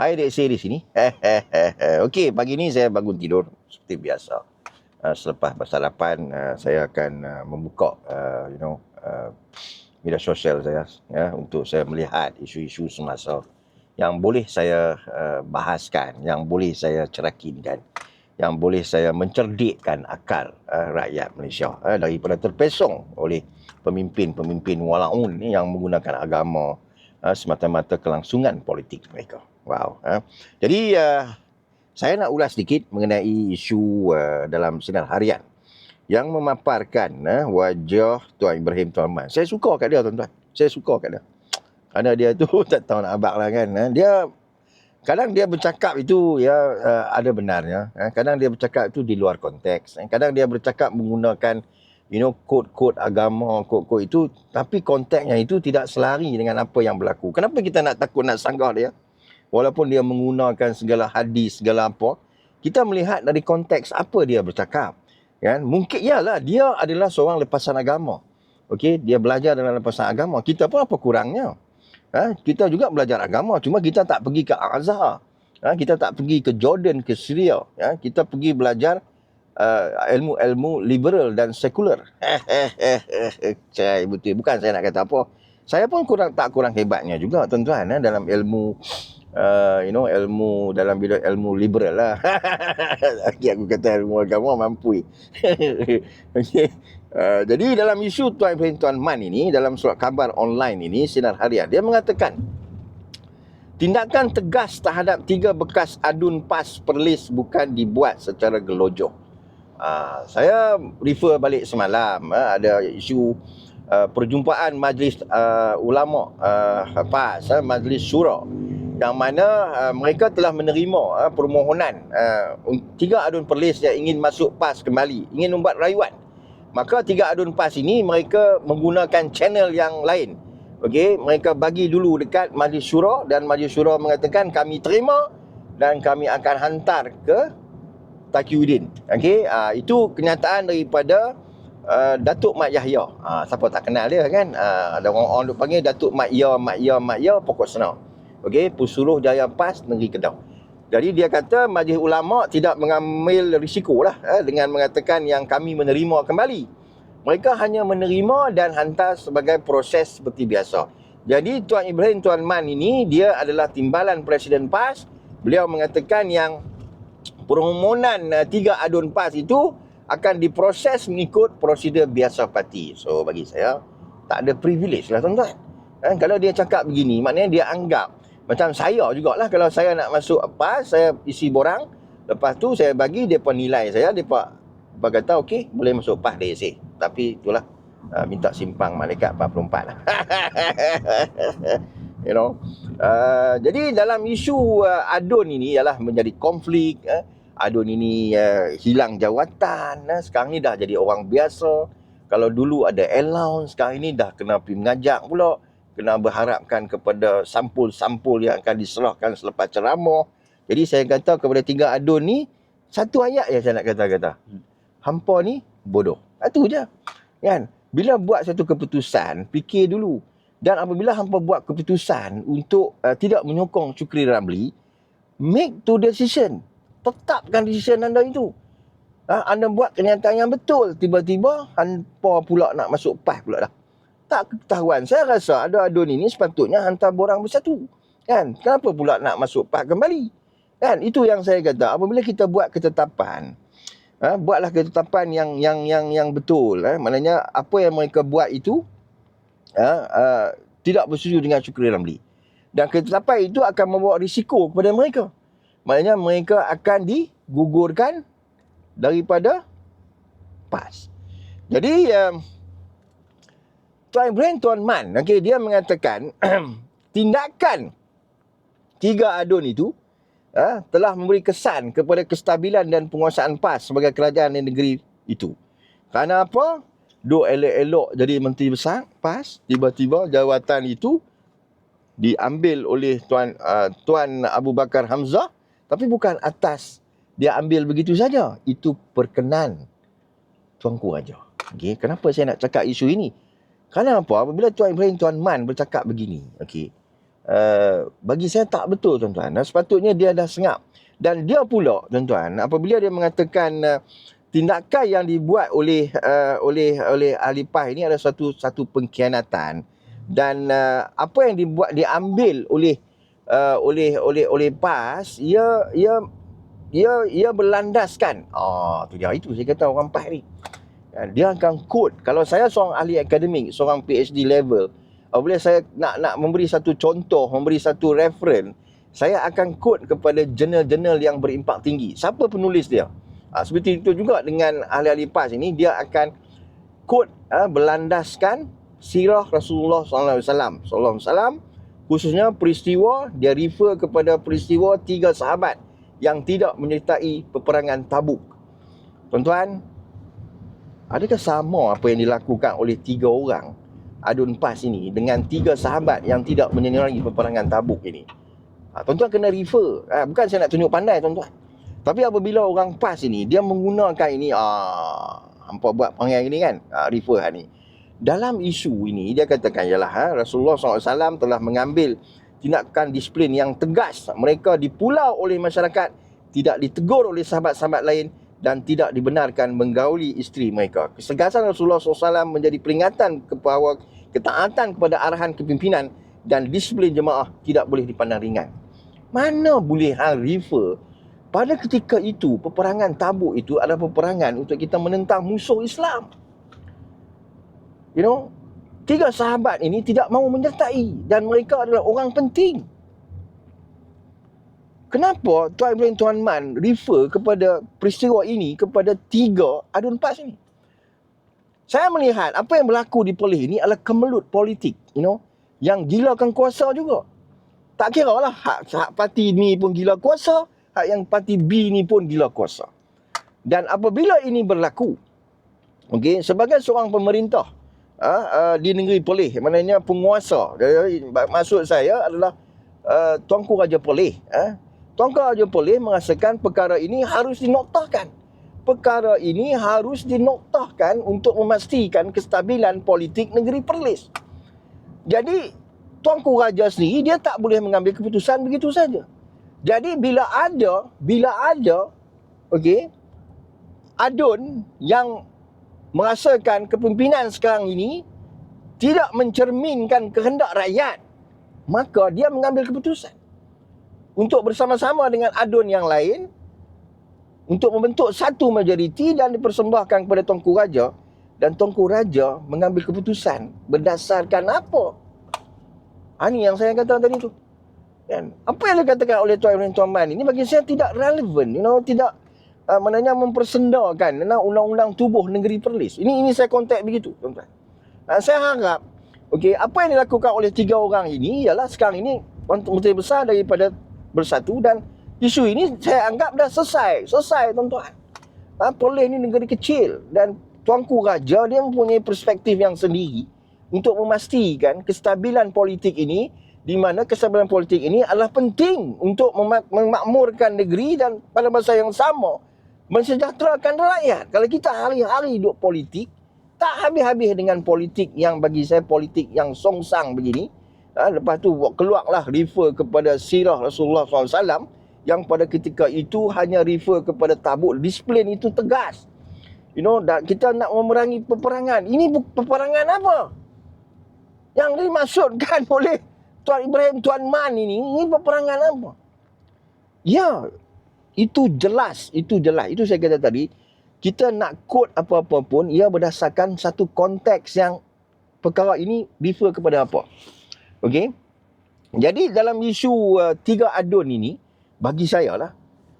Hai Dek Sri di sini. Okey, pagi ni saya bangun tidur seperti biasa. Uh, selepas bersarapan, uh, saya akan uh, membuka, uh, you know, uh, media sosial saya ya, untuk saya melihat isu-isu semasa yang boleh saya uh, bahaskan, yang boleh saya cerakinkan, yang boleh saya mencerdikkan akal uh, rakyat Malaysia uh, daripada terpesong oleh pemimpin-pemimpin walaun ni yang menggunakan agama uh, semata-mata kelangsungan politik mereka. Wow. Uh. Jadi uh, saya nak ulas sedikit mengenai isu uh, dalam sinar harian yang memaparkan uh, wajah Tuan Ibrahim Tuan Man. Saya suka kat dia tuan-tuan. Saya suka kat dia. Kerana dia tu tak tahu nak abak lah kan. Uh. Dia kadang dia bercakap itu ya uh, ada benarnya. Uh. Kadang dia bercakap itu di luar konteks. Uh. Kadang dia bercakap menggunakan you know kod-kod agama, kod-kod itu tapi konteksnya itu tidak selari dengan apa yang berlaku. Kenapa kita nak takut nak sanggah dia? Walaupun dia menggunakan segala hadis segala apa kita melihat dari konteks apa dia bercakap kan? Mungkin ialah dia adalah seorang lepasan agama. Okey dia belajar dalam lepasan agama. Kita pun apa kurangnya? Ha? kita juga belajar agama cuma kita tak pergi ke Azhar ha? kita tak pergi ke Jordan ke Syria. Ya kita pergi belajar uh, ilmu-ilmu liberal dan sekular cai betul bukan saya nak kata apa. Saya pun kurang tak kurang hebatnya juga tuan-tuan eh, dalam ilmu uh, you know ilmu dalam bidang ilmu liberal lah. Okey aku kata ilmu agama mampu. okay. Uh, jadi dalam isu Tuan Ibrahim Man ini dalam surat khabar online ini sinar harian dia mengatakan tindakan tegas terhadap tiga bekas adun pas perlis bukan dibuat secara gelojoh. Uh, saya refer balik semalam uh, ada isu uh, perjumpaan majlis uh, ulama uh, PAS uh, majlis syura yang mana uh, mereka telah menerima uh, permohonan uh, tiga adun perlis yang ingin masuk PAS kembali, ingin membuat rayuan. Maka tiga adun PAS ini mereka menggunakan channel yang lain. Okey, mereka bagi dulu dekat Majlis Syura dan Majlis Syura mengatakan kami terima dan kami akan hantar ke Taqiyuddin. Okey, uh, itu kenyataan daripada uh, Datuk Mat Yahya. Uh, siapa tak kenal dia kan? Uh, ada orang-orang duk panggil Datuk Mat Ya, Mat Ya, Mat Ya, pokok senang. Okey, Pesuruh Jaya PAS Negeri Kedah. Jadi dia kata majlis ulama tidak mengambil risiko lah eh, dengan mengatakan yang kami menerima kembali. Mereka hanya menerima dan hantar sebagai proses seperti biasa. Jadi Tuan Ibrahim Tuan Man ini dia adalah timbalan Presiden PAS. Beliau mengatakan yang permohonan uh, tiga adun PAS itu akan diproses mengikut prosedur biasa parti. So bagi saya tak ada privilege lah tuan-tuan. Eh, kalau dia cakap begini maknanya dia anggap macam saya jugalah kalau saya nak masuk apa, saya isi borang. Lepas tu saya bagi depa nilai saya, depa depa kata okey, boleh masuk PAS DSA. Tapi itulah uh, minta simpang malaikat 44 you know. Uh, jadi dalam isu uh, adun ini ialah menjadi konflik uh, adun ini uh, hilang jawatan uh, sekarang ni dah jadi orang biasa kalau dulu ada allowance sekarang ini dah kena pergi mengajak pula kena berharapkan kepada sampul-sampul yang akan diserahkan selepas ceramah. Jadi saya kata kepada tiga adun ni, satu ayat yang saya nak kata-kata. Hampa ni bodoh. Itu je. Kan? Bila buat satu keputusan, fikir dulu. Dan apabila hampa buat keputusan untuk uh, tidak menyokong Cukri Ramli, make to decision. Tetapkan decision anda itu. Ha, anda buat kenyataan yang betul. Tiba-tiba, hampa pula nak masuk PAS pula dah tak ketahuan. Saya rasa ada adun ini sepatutnya hantar borang bersatu. Kan? Kenapa pula nak masuk PAK kembali? Kan? Itu yang saya kata. Apabila kita buat ketetapan, ha, buatlah ketetapan yang yang yang yang betul. Eh. Maknanya apa yang mereka buat itu ha, uh, tidak bersetuju dengan Syukri Ramli. Dan ketetapan itu akan membawa risiko kepada mereka. Maknanya mereka akan digugurkan daripada PAS. Jadi, uh, Tuan Ibrahim Tuan Man, okay, dia mengatakan tindakan tiga adun itu uh, telah memberi kesan kepada kestabilan dan penguasaan PAS sebagai kerajaan di negeri itu. Kerana apa? Dua elok-elok jadi menteri besar PAS, tiba-tiba jawatan itu diambil oleh Tuan uh, Tuan Abu Bakar Hamzah tapi bukan atas dia ambil begitu saja. Itu perkenan tuanku aja. Okay, kenapa saya nak cakap isu ini? Kerana apa? Apabila Tuan Ibrahim Tuan Man bercakap begini, okey. uh, bagi saya tak betul tuan-tuan. Uh, sepatutnya dia dah sengap. Dan dia pula tuan-tuan apabila dia mengatakan uh, tindakan yang dibuat oleh uh, oleh oleh ahli PAS ini adalah satu satu pengkhianatan dan uh, apa yang dibuat diambil oleh uh, oleh oleh oleh PAS ia ia ia ia berlandaskan. Oh tu dia itu saya kata orang PAS ni. Dia akan quote kalau saya seorang ahli akademik, seorang PhD level, apabila saya nak nak memberi satu contoh, memberi satu reference saya akan quote kepada jurnal-jurnal yang berimpak tinggi. Siapa penulis dia? Ha, seperti itu juga dengan ahli-ahli PAS ini, dia akan quote ha, berlandaskan sirah Rasulullah SAW. SAW khususnya peristiwa, dia refer kepada peristiwa tiga sahabat yang tidak menyertai peperangan tabuk. Tuan-tuan, adakah sama apa yang dilakukan oleh tiga orang adun PAS ini dengan tiga sahabat yang tidak menyertai peperangan tabuk ini? Ha, tuan-tuan kena refer. Ha, bukan saya nak tunjuk pandai tuan-tuan. Tapi apabila orang PAS ini, dia menggunakan ini, ah, hampa buat panggil ini kan, ha, refer ni. Dalam isu ini, dia katakan, ialah ha, Rasulullah SAW telah mengambil tindakan disiplin yang tegas. Mereka dipulau oleh masyarakat, tidak ditegur oleh sahabat-sahabat lain dan tidak dibenarkan menggauli isteri mereka. Kesegasan Rasulullah SAW menjadi peringatan kepada ketaatan kepada arahan kepimpinan dan disiplin jemaah tidak boleh dipandang ringan. Mana boleh hang refer pada ketika itu peperangan Tabuk itu adalah peperangan untuk kita menentang musuh Islam. You know, tiga sahabat ini tidak mahu menyertai dan mereka adalah orang penting. Kenapa Tuan Ibrahim Tuan Man refer kepada peristiwa ini kepada tiga adun pas ini? Saya melihat apa yang berlaku di Perlis ini adalah kemelut politik, you know, yang gilakan kuasa juga tak kira lah hak, hak parti ni pun gila kuasa, hak yang parti B ni pun gila kuasa. Dan apabila ini berlaku, okay, sebagai seorang pemerintah uh, uh, di negeri Perlis, maknanya penguasa, maksud saya adalah uh, Tuanku Raja Perlis. Uh, Tuanku Raja Perlis merasakan perkara ini harus dinoktahkan. Perkara ini harus dinoktahkan untuk memastikan kestabilan politik negeri Perlis. Jadi Tuanku Raja sendiri dia tak boleh mengambil keputusan begitu saja. Jadi bila ada, bila ada, okey, adun yang merasakan kepimpinan sekarang ini tidak mencerminkan kehendak rakyat, maka dia mengambil keputusan untuk bersama-sama dengan adun yang lain untuk membentuk satu majoriti dan dipersembahkan kepada Tuanku Raja dan Tuanku Raja mengambil keputusan berdasarkan apa? Ha, ni yang saya kata tadi tu. Kan? Apa yang dikatakan oleh Tuan Ibrahim Tuan Man ini bagi saya tidak relevan. You know, tidak uh, maknanya mempersendakan undang-undang tubuh negeri Perlis. Ini ini saya kontak begitu, tuan-tuan. Uh, saya harap okey, apa yang dilakukan oleh tiga orang ini ialah sekarang ini menteri besar daripada bersatu dan isu ini saya anggap dah selesai. Selesai, tuan-tuan. Ha, Perlis ni negeri kecil dan tuanku raja dia mempunyai perspektif yang sendiri untuk memastikan kestabilan politik ini di mana kestabilan politik ini adalah penting untuk memakmurkan negeri dan pada masa yang sama mensejahterakan rakyat. Kalau kita hari-hari duduk politik, tak habis-habis dengan politik yang bagi saya politik yang songsang begini. Ha, lepas tu keluarlah refer kepada sirah Rasulullah SAW yang pada ketika itu hanya refer kepada tabuk. Disiplin itu tegas. You know, dan kita nak memerangi peperangan. Ini peperangan apa? Yang dimaksudkan oleh Tuan Ibrahim Tuan Man ini, ini peperangan apa? Ya, itu jelas, itu jelas. Itu saya kata tadi, kita nak quote apa-apa pun, ia berdasarkan satu konteks yang perkara ini refer kepada apa. Okey? Jadi dalam isu uh, tiga adun ini, bagi saya lah,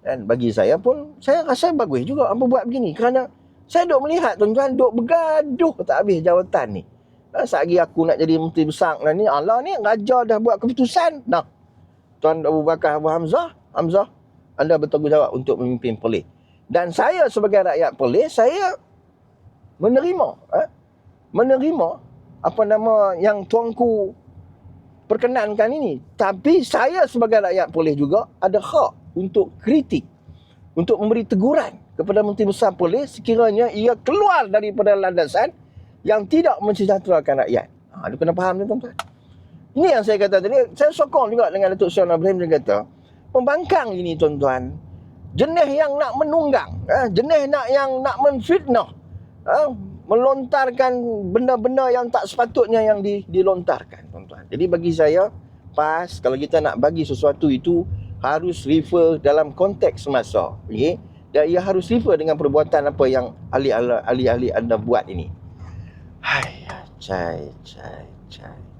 dan bagi saya pun, saya rasa bagus juga apa buat begini. Kerana saya duk melihat tuan-tuan duk bergaduh tak habis jawatan ni. Ha, lagi aku nak jadi menteri besar lah ni. Allah ni raja dah buat keputusan. Nah. Tuan Abu Bakar Abu Hamzah. Hamzah. Anda bertanggungjawab untuk memimpin Perlis. Dan saya sebagai rakyat Perlis, saya menerima. Ha? Menerima apa nama yang tuanku perkenankan ini. Tapi saya sebagai rakyat Perlis juga ada hak untuk kritik. Untuk memberi teguran kepada Menteri Besar Perlis sekiranya ia keluar daripada landasan yang tidak mensejahterakan rakyat. Ha, dia kena faham ni tuan-tuan. Ini yang saya kata tadi. Saya sokong juga dengan Datuk Seri Ibrahim dia kata. Pembangkang ini tuan-tuan. Jenis yang nak menunggang. Eh, jenis nak yang nak menfitnah. Eh, melontarkan benda-benda yang tak sepatutnya yang di, dilontarkan. Jadi bagi saya pas kalau kita nak bagi sesuatu itu harus refer dalam konteks semasa. Okay? Dan ia harus refer dengan perbuatan apa yang ahli-ahli anda buat ini. Hai, cai, cai, cai.